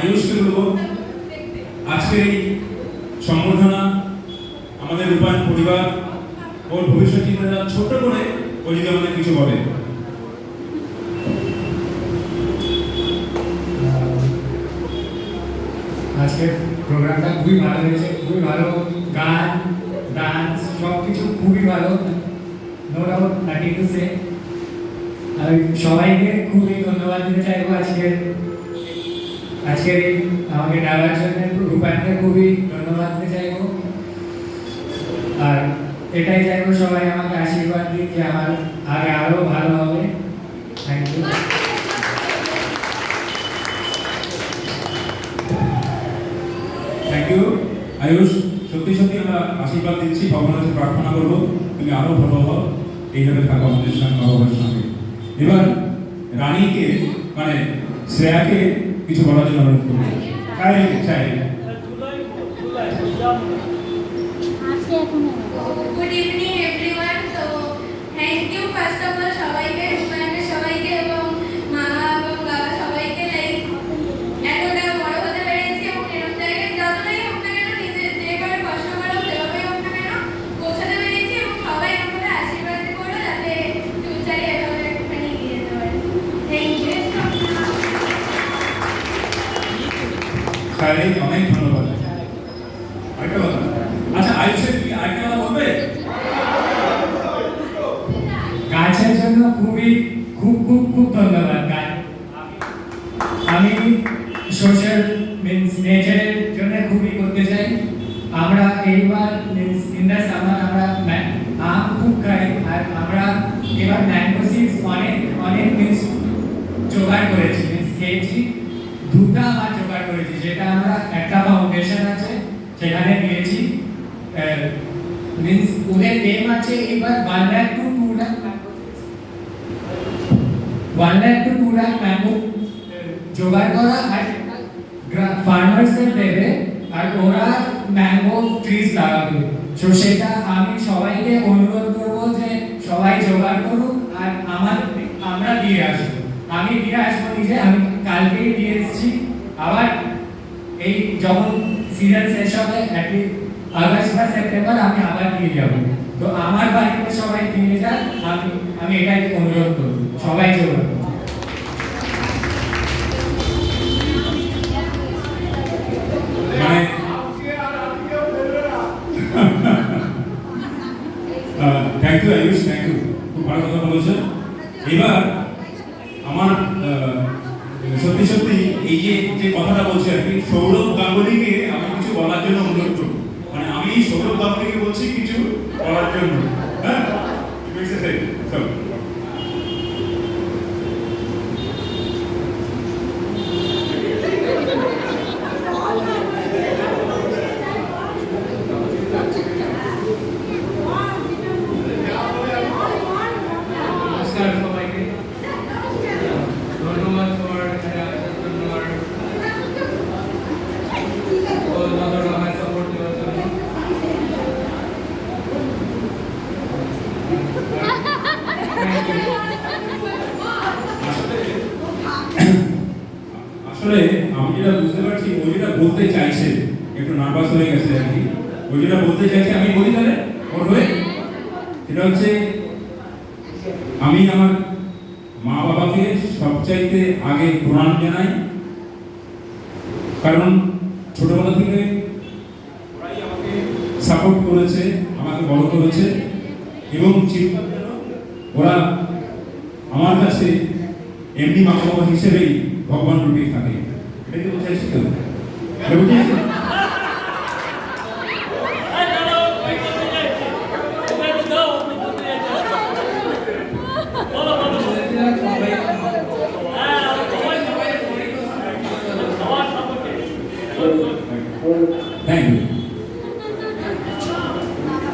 আয়ুষকে বলব আজকে এই সংবর্ধনা আমাদের রূপায়ণ পরিবার ওর ভবিষ্যৎ চিন্তা ছোট্ট করে ও আমাদের কিছু বলে। আজকের প্রোগ্রামটা খুবই ভালো হয়েছে, খুবই ভালো। গান ডান্স সব কিছু খুবই ভালো। No doubt nothing to say সবাইকে খুবই ধন্যবাদ দিতে চাইব আজকের আজকের এই, আমাকে ডাকার জন্য রূপায়ণকে খুবই ধন্যবাদ দিতে চাইব। আর এটাই চাইব সবাই আমাকে আশীর্বাদ দিন যে আমার আগে আরও ভালো হবে। Thank you thank you Ayush, সত্যি সত্যি আমরা আশীর্বাদ দিচ্ছি, ভগবানের প্রার্থনা করব, তুমি আরও ভালো হও। এইভাবে থাকো আমাদের সঙ্গে, ভগবানের সঙ্গে। এবার রানীকে মানে শ্রেয়াকে কিছু বলার জন্য অনুরোধ করব। চাই চাই গুড ইভিনিং এভরিওয়ান তো thank you first of all সবাইকে রূপায়ণের সবাইকে এবং মা এবং বাবা সবাইকে লাইক এতটা বড় হতে পেরেছি এবং এরকম জায়গায় যতটাই হোক না কেন নিজের যেভাবে কষ্ট করে যেভাবেই হোক না কেন পৌঁছাতে পেরেছি এবং সবাই আমাকে আশীর্বাদ করো যাতে ফিউচারে এভাবে একটুখানি এগিয়ে যেতে পারি থ্যাংক ইউ শারীরিক অনেক ধন্যবাদ। আচ্ছা আয়ুষের কি আরেকটা বলবে? গাছের জন্য খুবই, খুব খুব খুব ধন্যবাদ, গাছ। আমি সোশ্যাল মিন্স নেচারের জন্য খুবই করতে চাই। আমরা এইবার মিন্স ইন দ্য আমরা আম খুব খাই, আর আমরা এবার ম্যাঙ্গো সিডস অনেক অনেক মিন্স জোগাড় করেছি মিন্স খেয়েছি। দুটা আমার জোগাড় করেছি। যেটা আমরা একটা ফাউন্ডেশন আছে, সেখানে দিয়েছি মিন্স ওদের এম আছে, এবার one lakh to two lakh one lakh to two lakh mango জোগাড় করা আর ফার্মার্সদের দেবে, আর ওরা ম্যাঙ্গো ট্রিজ লাগাবে। তো সেটা আমি সবাইকে অনুরোধ করব যে সবাই জোগাড় করুক, আর আমার, আমরা দিয়ে আসব। আমি দিয়ে আসব নিজে, আমি কালকেই দিয়ে এসেছি। আবার এই যখন সিরিয়াল শেষ হবে আগস্ট বা সেপ্টেম্বর আমি আবার দিয়ে যাব। তো আমার বাড়িতে সবাই দিয়ে যান, আমি আমি এটাই অনুরোধ করব। সবাই। মানে thank you Ayush thank you খুব ভালো কথা বলেছ। এবার আমার সত্যি সত্যি এই যে যে কথাটা বলছি আর কি, সৌরভ গাঙ্গুলিকে আমি কিছু বলার জন্য অনুরোধ করব। মানে আমি সৌরভ গাঙ্গুলিকে বলছি কিছু বলার জন্য। আসলে আমি যেটা বুঝতে পারছি ও যেটা বলতে চাইছে। একটু নার্ভাস হয়ে গেছে আর কি। ও যেটা বলতে চাইছে, আমি বলি তাহলে? ওর হয়ে? সেটা হচ্ছে, আমি আমার মা বাবাকে সবচাইতে আগে প্রণাম জানাই। কারণ ছোটবেলা থেকে আমাকে সাপোর্ট করেছে, আমাকে বড় করেছে। এবং চিন্তা ওরা আমার কাছে এমনি মা বাবা হিসেবেই ভগবান রূপে থাকে। এটা কি বুঝাইছি তো?